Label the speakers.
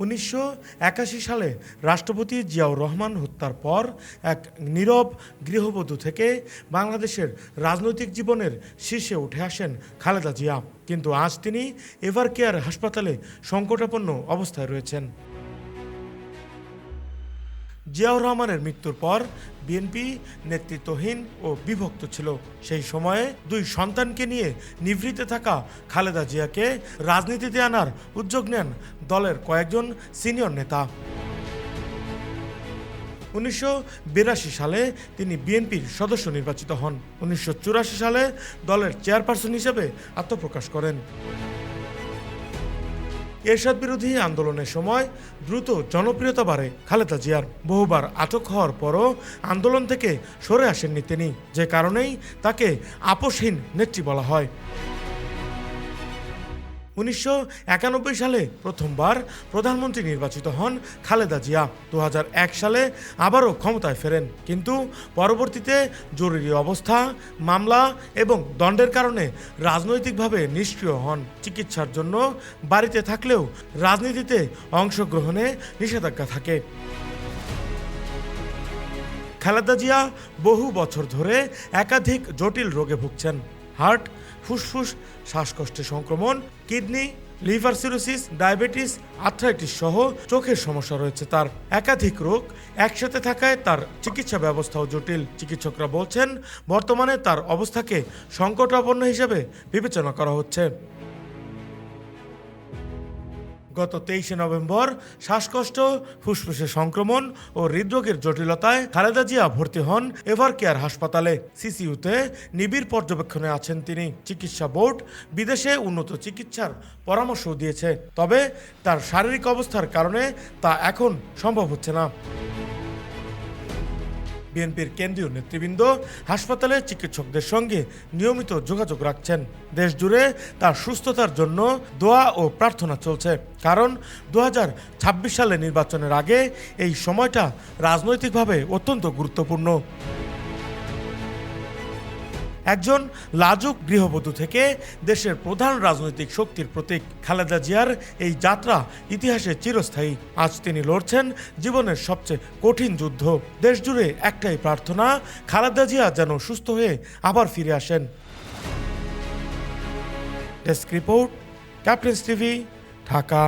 Speaker 1: উনিশশো একাশি সালে রাষ্ট্রপতি জিয়াউর রহমান হত্যার পর এক নীরব গৃহবধূ থেকে বাংলাদেশের রাজনৈতিক জীবনের শীর্ষে উঠে আসেন খালেদা জিয়া। কিন্তু আজ তিনি এভার কেয়ার হাসপাতালে সংকটাপন্ন অবস্থায় রয়েছেন। জিয়াউর রহমানের মৃত্যুর পর বিএনপি নেতৃত্বহীন ও বিভক্ত ছিল। সেই সময়ে দুই সন্তানকে নিয়ে নিভৃতে থাকা খালেদা জিয়াকে রাজনীতিতে আনার উদ্যোগ নেন দলের কয়েকজন সিনিয়র নেতা। উনিশশো বিরাশি সালে তিনি বিএনপির সদস্য নির্বাচিত হন। উনিশশো চুরাশি সালে দলের চেয়ারপারসন হিসেবে আত্মপ্রকাশ করেন। এরশাদ বিরোধী আন্দোলনের সময় দ্রুত জনপ্রিয়তা বাড়ে খালেদা জিয়ার। বহুবার আটক হওয়ার পরও আন্দোলন থেকে সরে আসেননি তিনি, যে কারণেই তাকে আপোষহীন নেত্রী বলা হয়। উনিশশো একানব্বই সালে প্রথমবার প্রধানমন্ত্রী নির্বাচিত হন খালেদা জিয়া। দু হাজার এক সালে আবারও ক্ষমতায় ফেরেন। কিন্তু পরবর্তীতে জরুরি অবস্থা, মামলা এবং দণ্ডের কারণে রাজনৈতিকভাবে নিষ্ক্রিয় হন। চিকিৎসার জন্য বাড়িতে থাকলেও রাজনীতিতে অংশগ্রহণে নিষেধাজ্ঞা থাকে। খালেদা জিয়া বহু বছর ধরে একাধিক জটিল রোগে ভুগছেন। হার্ট, ফুসফুস, শ্বাসকষ্টের সংক্রমণ, kidney, liver cirrhosis, diabetes, arthritis সহ চোখের সমস্যা রয়েছে তার একাধিক রোগ। একসাথে থাকায় তার চিকিৎসা ব্যবস্থাও জটিল। চিকিৎসকরা বলছেন, বর্তমানে তার অবস্থাকে সংকটাপন্ন হিসেবে বিবেচনা করা হচ্ছে। গত তেইশে নভেম্বর শ্বাসকষ্ট, ফুসফুসে সংক্রমণ ও হৃদরোগের জটিলতায় খালেদা জিয়া ভর্তি হন এভার কেয়ার হাসপাতালে। সিসিউতে নিবিড় পর্যবেক্ষণে আছেন তিনি। চিকিৎসা বোর্ড বিদেশে উন্নত চিকিৎসার পরামর্শ দিয়েছে। তবে তার শারীরিক অবস্থার কারণে তা এখন সম্ভব হচ্ছে না। বিএনপির কেন্দ্রীয় নেতৃবৃন্দ হাসপাতালে চিকিৎসকদের সঙ্গে নিয়মিত যোগাযোগ রাখছেন। দেশ জুড়ে তার সুস্থতার জন্য দোয়া ও প্রার্থনা চলছে। কারণ দু হাজার ছাব্বিশ সালে নির্বাচনের আগে এই সময়টা রাজনৈতিকভাবে অত্যন্ত গুরুত্বপূর্ণ। একজন লাজুক গৃহবধূ থেকে দেশের প্রধান রাজনৈতিক শক্তির প্রতীক খালেদা জিয়ার এই যাত্রা ইতিহাসে চিরস্থায়ী। আজ তিনি লড়ছেন জীবনের সবচেয়ে কঠিন যুদ্ধ। দেশ জুড়ে একটাই প্রার্থনা, খালেদা জিয়া যেন সুস্থ হয়ে আবার ফিরে আসেন। Desk report, captain's TV, Dhaka.